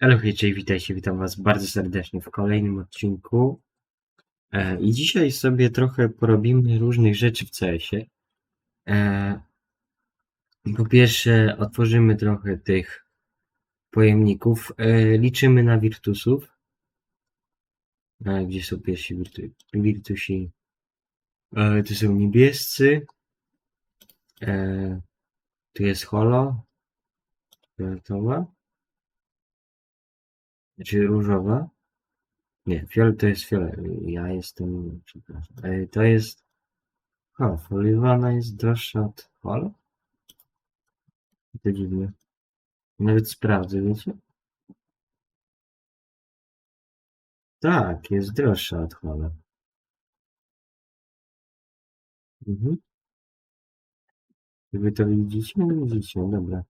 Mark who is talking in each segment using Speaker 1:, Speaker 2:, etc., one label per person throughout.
Speaker 1: Hej, witajcie, witam was bardzo serdecznie w kolejnym odcinku. E, I dzisiaj sobie trochę porobimy różnych rzeczy w CS-ie. E, po pierwsze, otworzymy trochę tych pojemników. E, liczymy na Virtusów. E, gdzie są pierwsi wirtu Virtusi? E, tu są niebiescy. Tu jest holo. Fioletowa. Czy różowa? Nie, fiolet to jest fiolet. Ja jestem, przepraszam. E, To jest... O, foliowana jest droższa od holo? To dziwne. Nawet sprawdzę, wiecie? Tak, jest droższa od holo. Mhm. Wy to widzicie? Widzicie, dobra.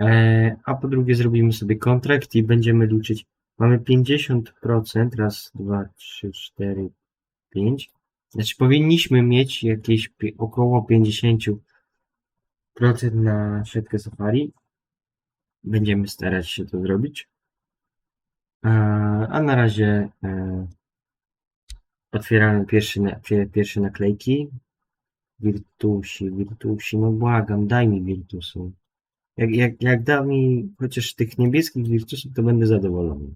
Speaker 1: E, a po drugie zrobimy sobie kontrakt i będziemy liczyć. Mamy 50%, raz, dwa, trzy, cztery, pięć. Znaczy powinniśmy mieć jakieś około 50% na siatkę Safari. Będziemy starać się to zrobić. E, a na razie e, otwieramy pierwszy, pierwsze naklejki. Virtusi, Virtusi, no błagam, daj mi Virtusów. Jak, jak, jak da mi chociaż tych niebieskich Virtusów, to będę zadowolony.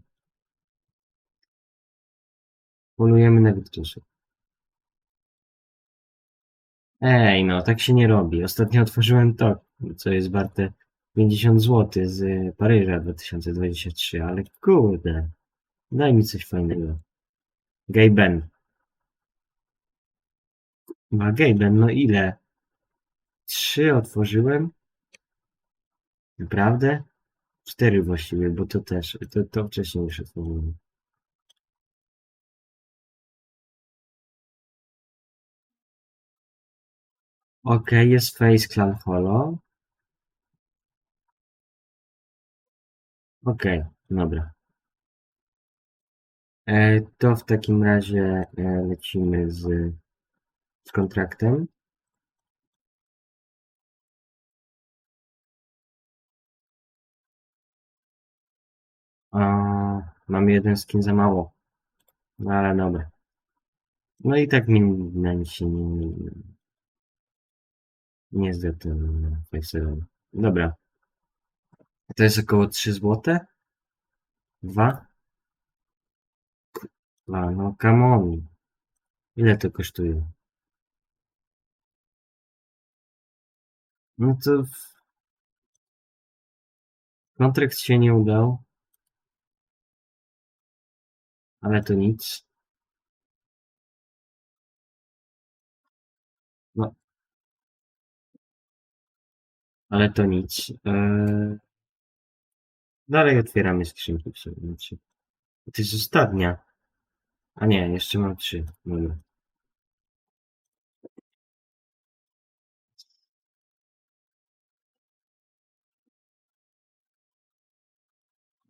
Speaker 1: Polujemy na Virtusów. Ej, no, tak się nie robi. Ostatnio otworzyłem to, co jest warte 50 zł z Paryża 2023, ale kurde, daj mi coś fajnego. Gayben. Ma Gayben, no ile? Trzy otworzyłem? Naprawdę? Cztery właściwie, bo to też, to, to wcześniej już otworzyłem. Ok, jest Face Clan Holo. Ok, dobra. E, to w takim razie e, lecimy z, z kontraktem. Mam jeden skin za mało. No ale dobra. No i tak mi na się nie, nie, zda ten Faceron. Dobra. To jest około 3 zł? Dwa? Dwa, no come on. Ile to kosztuje? No to w- kontrakt się nie udał. Ale to nic. No. Ale to nic. Eee... Dalej otwieramy skrzynki w sobie. Znaczy. To jest ostatnia. A nie, jeszcze mam trzy. Dobra.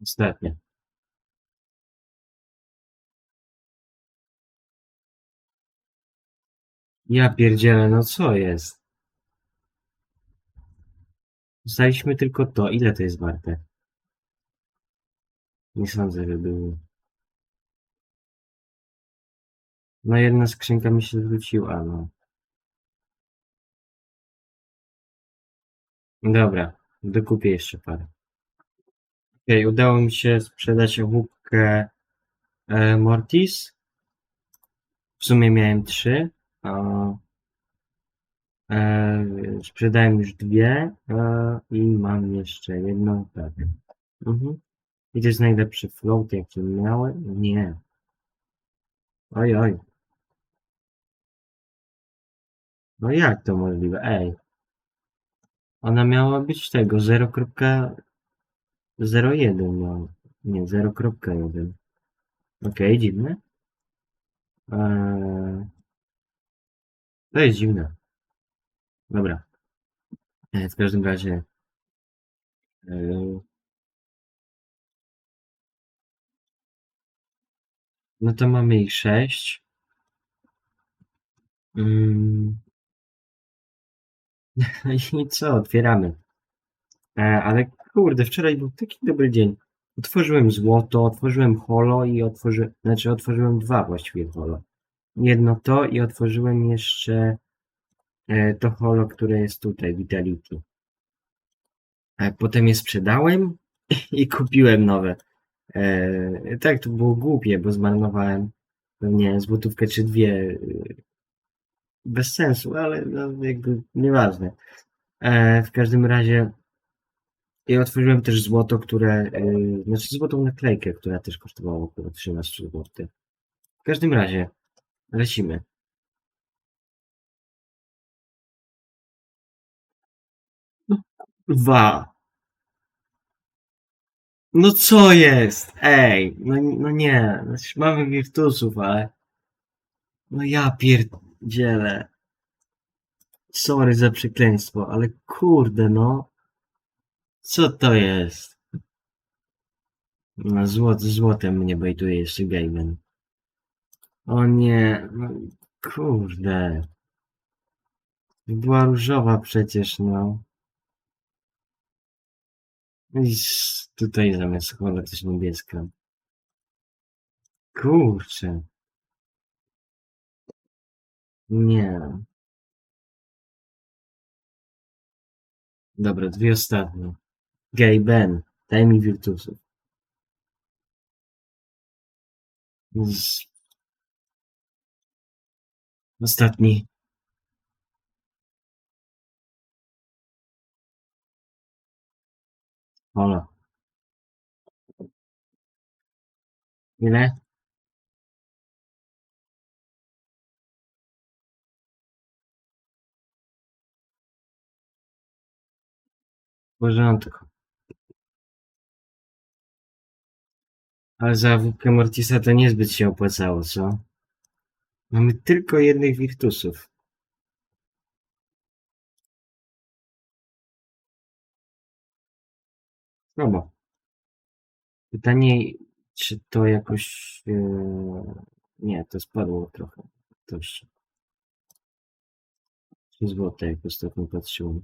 Speaker 1: Ostatnia. Ja pierdzielę, no co jest? Dostaliśmy tylko to. Ile to jest warte? Nie sądzę, że było. No jedna skrzynka mi się zwróciła, no. Dobra, dokupię jeszcze parę. Okej, udało mi się sprzedać łupkę e, Mortis. W sumie miałem trzy. A, e, sprzedałem już dwie e, i mam jeszcze jedną. Tak. Mhm. I to jest najlepszy float, jaki miałem. Nie. Oj, oj. No jak to możliwe? Ej. Ona miała być tego 0.01 miała. Nie, 0.1. Okej, dziwne. Eee, to jest dziwne. Dobra. E, w każdym razie. e, no to mamy ich 6. Mm. I co? Otwieramy. E, ale kurde, wczoraj był taki dobry dzień. Otworzyłem złoto, otworzyłem holo i otworzyłem, znaczy otworzyłem dwa właściwie holo. Jedno to i otworzyłem jeszcze e, to holo, które jest tutaj, Vitality. Potem je sprzedałem i kupiłem nowe. E, tak, to było głupie, bo zmarnowałem pewnie złotówkę czy dwie. e, Bez sensu, ale no, jakby nieważne. W każdym razie i otworzyłem też złoto, które, znaczy złotą naklejkę, która też kosztowała około 13 zł. W każdym razie, lecimy. No, Dwa. No co jest? Ej, no, no nie, znaczy mamy wirtusów, ale no ja pierdzielę. Sorry za przekleństwo, ale kurde no. Co to jest? No złot, złotem mnie bejtuje jeszcze Gaiman. O nie, no kurde. Była różowa przecież, no. I tutaj zamiast chola też niebieska. Kurczę. Nie. Dobra, dwie ostatnie. Gay Ben, daj mi. Ostatni. Hola. Ile? W porządku. Ale za wódkę Mortisa to niezbyt się opłacało, co? Mamy tylko jednych wirtusów. No bo. Pytanie, czy to jakoś... e, Nie, to spadło trochę. Wartości. 3 złote, jak ostatnio patrzyłem.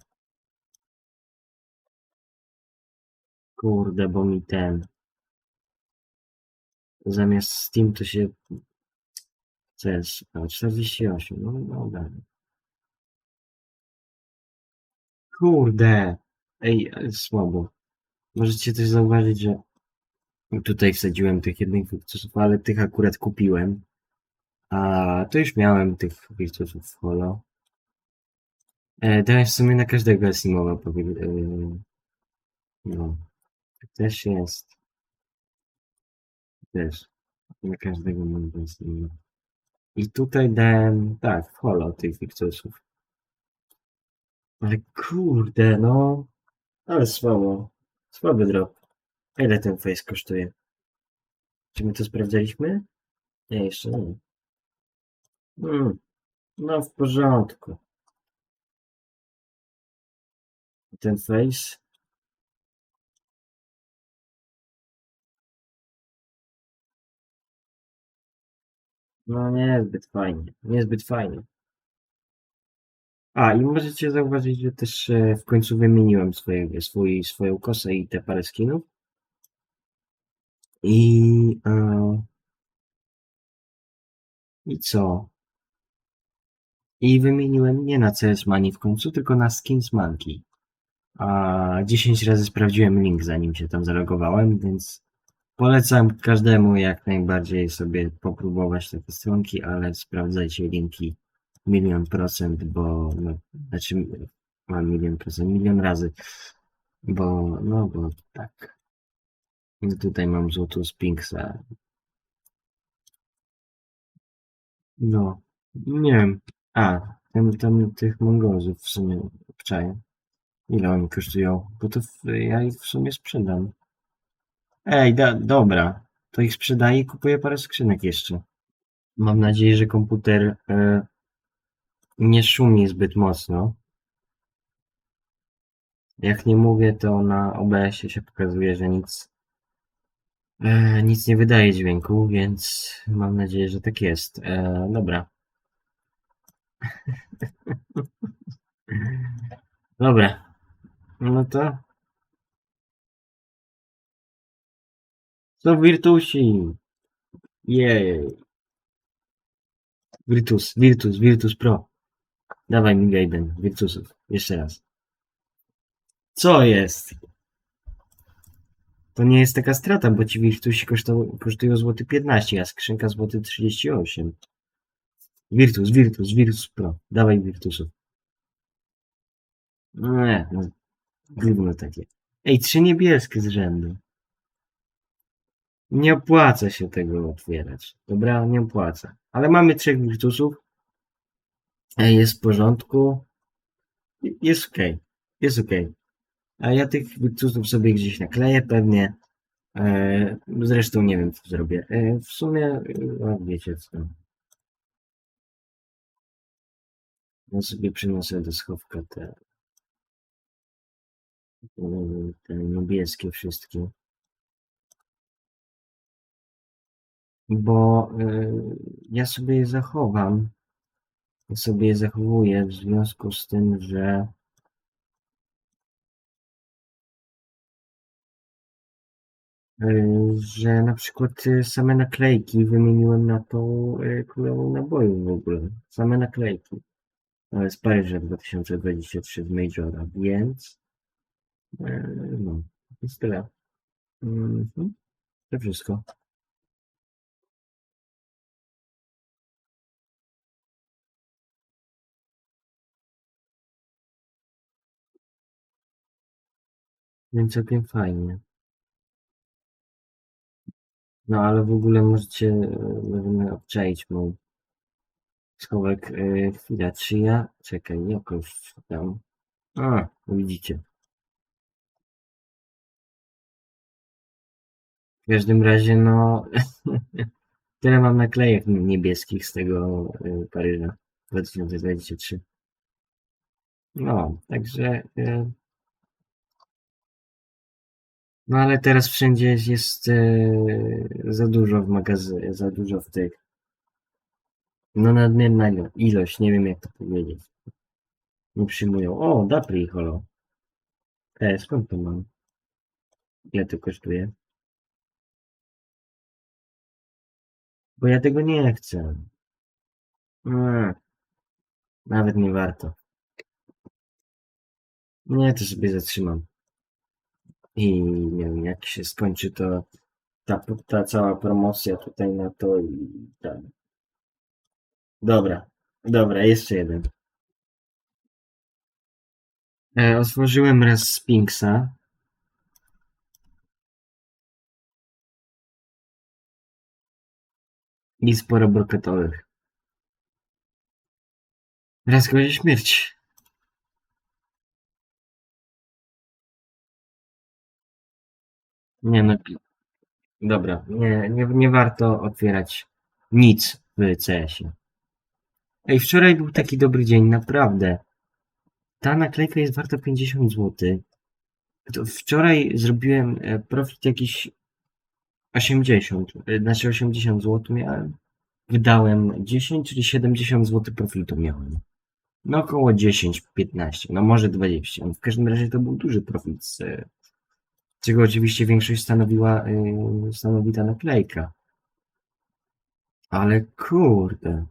Speaker 1: Kurde, bo mi ten... Zamiast Steam to się... Co jest? A, 48. No dobra. Kurde! Ej, ale słabo. Możecie też zauważyć, że tutaj wsadziłem tych jednych wirtusów, ale tych akurat kupiłem. A to już miałem tych wirtusów w holo. E, teraz w sumie na każdego Asimowa powie... E, no. Też jest. Też. Na każdego mam Asimowa. I tutaj dałem, tak, w holo tych wirtusów. Ale kurde, no. Ale słabo. Słaby drop. Ile ten face kosztuje? Czy my to sprawdzaliśmy? Nie, jeszcze nie. Hmm. No w porządku. Ten face. No niezbyt fajnie. Niezbyt fajnie. A, i możecie zauważyć, że też e, w końcu wymieniłem swoje, swój, swoją kosę i te parę skinów. I... E, I co? I wymieniłem nie na CS Money w końcu, tylko na Skins Monkey. A 10 razy sprawdziłem link, zanim się tam zalogowałem, więc polecam każdemu jak najbardziej sobie popróbować takie stronki, ale sprawdzajcie linki milion procent, bo no, znaczy mam milion procent, milion razy, bo no bo tak. I tutaj mam złotą Spinksa. No, nie wiem. A, tam, tam tych mongozów w sumie obczaję. Ile oni kosztują? Bo to w, ja ich w sumie sprzedam. Ej, da, dobra. To ich sprzedaję i kupuję parę skrzynek jeszcze. Mam nadzieję, że komputer e, nie szumi zbyt mocno. Jak nie mówię, to na OBS-ie się pokazuje, że nic, e, nic nie wydaje dźwięku, więc mam nadzieję, że tak jest. E, dobra. Dobra. No to Są Virtusi! Jej! Virtus, Virtus, Virtus Pro. Dawaj mi Gaiden, Virtusów. Jeszcze raz. Co jest? To nie jest taka strata, bo ci Virtusi kosztują, złoty 15, a skrzynka złoty 38. Virtus, Virtus, Virtus Pro. Dawaj Virtusów. No nie, no, gówno takie. Ej, trzy niebieskie z rzędu. Nie opłaca się tego otwierać. Dobra, nie opłaca. Ale mamy trzech Virtusów. Ej, Jest w porządku. Jest okej. Jest okej. A ja tych Virtusów sobie gdzieś nakleję pewnie. E, zresztą nie wiem, co zrobię. E, w sumie, e, a wiecie co. Ja sobie przyniosę do schowka te- te niebieskie wszystkie. Bo e, ja sobie je zachowam. Ja sobie je zachowuję w związku z tym, że e, że na przykład e, same naklejki wymieniłem na tą królową nabojów w ogóle. Same naklejki. Ale z Paryża 2023 z Majora, więc no, jest tyle. Mhm. To wszystko. Więc całkiem fajnie. No ale w ogóle możecie, e, możemy obczaić mój schowek. E, chwila, czy ja, czekaj, jakoś tam. A, widzicie. W każdym razie, no, tyle mam naklejek niebieskich z tego e, Paryża 2023. No, także, e, no ale teraz wszędzie jest e, za dużo w magazynie, za dużo w tych, no nadmierna ilo- ilość, nie wiem jak to powiedzieć. Nie przyjmują. O, Dapri holo. E, skąd to mam? Ile to kosztuje? Bo ja tego nie chcę. Nie, nawet nie warto. Nie, to sobie zatrzymam. I nie wiem, jak się skończy to ta, ta cała promocja tutaj na to i tak. Dobra, dobra, jeszcze jeden. E, otworzyłem raz Spinksa. I sporo brokatowych. Raz grozi śmierć. Nie no, dobra, nie, nie, nie warto otwierać nic w CS-ie. Ej, wczoraj był taki dobry dzień, naprawdę. Ta naklejka jest warta 50 zł. To Wczoraj zrobiłem e, profit jakiś 80, e, znaczy 80 zł miałem. Wydałem 10, czyli 70 zł profitu miałem. No około 10, 15, no może 20. No w każdym razie to był duży profit, z, czego oczywiście większość stanowiła, yy, stanowi ta naklejka. Ale kurde.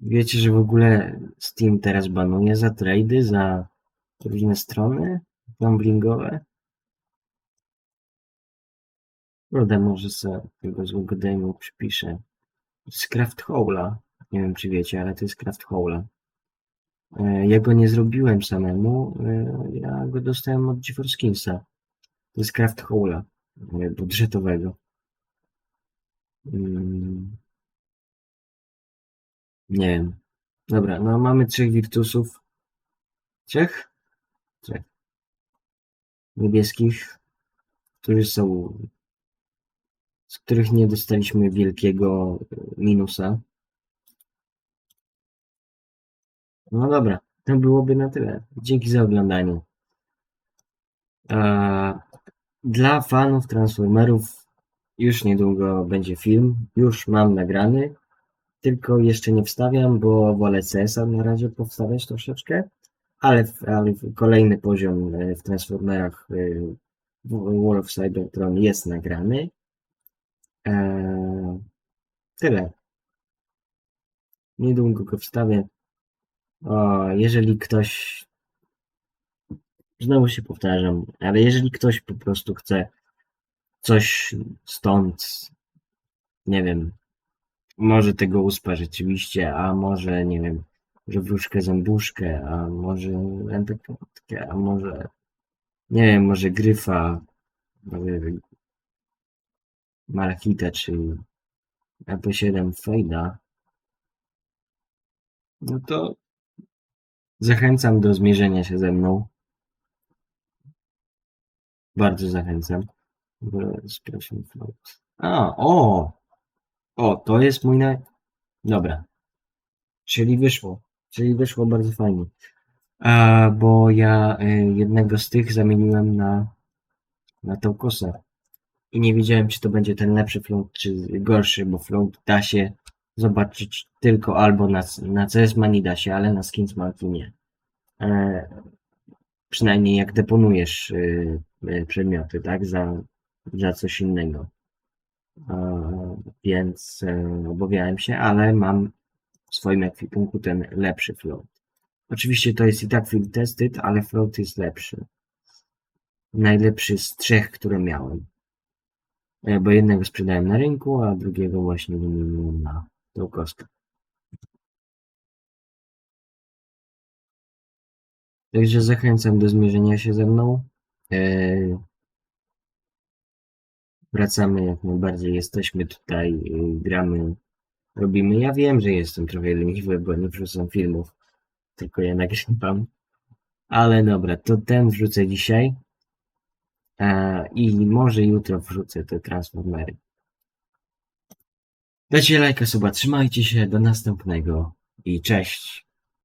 Speaker 1: Wiecie, że w ogóle Steam teraz banuje za trady, za różne strony gamblingowe? Kurde, może sobie tego złego demo przypiszę. Z Craft Hole'a. Nie wiem, czy wiecie, ale to jest Craft Hole'a. E, Ja go nie zrobiłem samemu, e, ja go dostałem od GeForce jest Craft Hole'a e, budżetowego. Mm, Nie wiem. Dobra, no mamy trzech Virtusów. Trzech? Trzech. Niebieskich, którzy są, z których nie dostaliśmy wielkiego minusa. No dobra, to byłoby na tyle. Dzięki za oglądanie. Dla fanów Transformerów już niedługo będzie film. Już mam nagrany. Tylko jeszcze nie wstawiam, bo wolę CS-a na razie powstawiać troszeczkę. Ale, ale kolejny poziom e, w Transformerach e, War of Cybertron jest nagrany. Eee, tyle. Niedługo go wstawię. O, jeżeli ktoś. Znowu się powtarzam, ale jeżeli ktoś po prostu chce coś stąd, nie wiem, może tego uspa rzeczywiście, a może, nie wiem, może wróżkę zębuszkę, a może entepotkę, a może, nie wiem, może gryfa, może malachita, czy EP7 Fejda, no to zachęcam do zmierzenia się ze mną. Bardzo zachęcam. A, o! O, to jest mój naj... Dobra. Czyli wyszło. Czyli wyszło bardzo fajnie. A, bo ja y, jednego z tych zamieniłem na na kosę. I nie wiedziałem, czy to będzie ten lepszy float, czy gorszy, bo float da się zobaczyć tylko albo na, na CS Mani da się, ale na Skins nie. E, przynajmniej jak deponujesz y, y, przedmioty, tak, za, za coś innego. E, więc e, obawiałem się, ale mam w swoim ekwipunku ten lepszy float. Oczywiście to jest i tak field tested, ale float jest lepszy. Najlepszy z trzech, które miałem. E, Bo jednego sprzedałem na rynku, a drugiego właśnie wymieniłem na tą kostkę. Także zachęcam do zmierzenia się ze mną. E, Wracamy jak najbardziej, jesteśmy tutaj, gramy, robimy. Ja wiem, że jestem trochę leniwy, bo nie wrzucam filmów, tylko je nagrywam. Ale dobra, to ten wrzucę dzisiaj. E, I może jutro wrzucę te transformery. Dajcie lajka, suba, trzymajcie się, do następnego i cześć.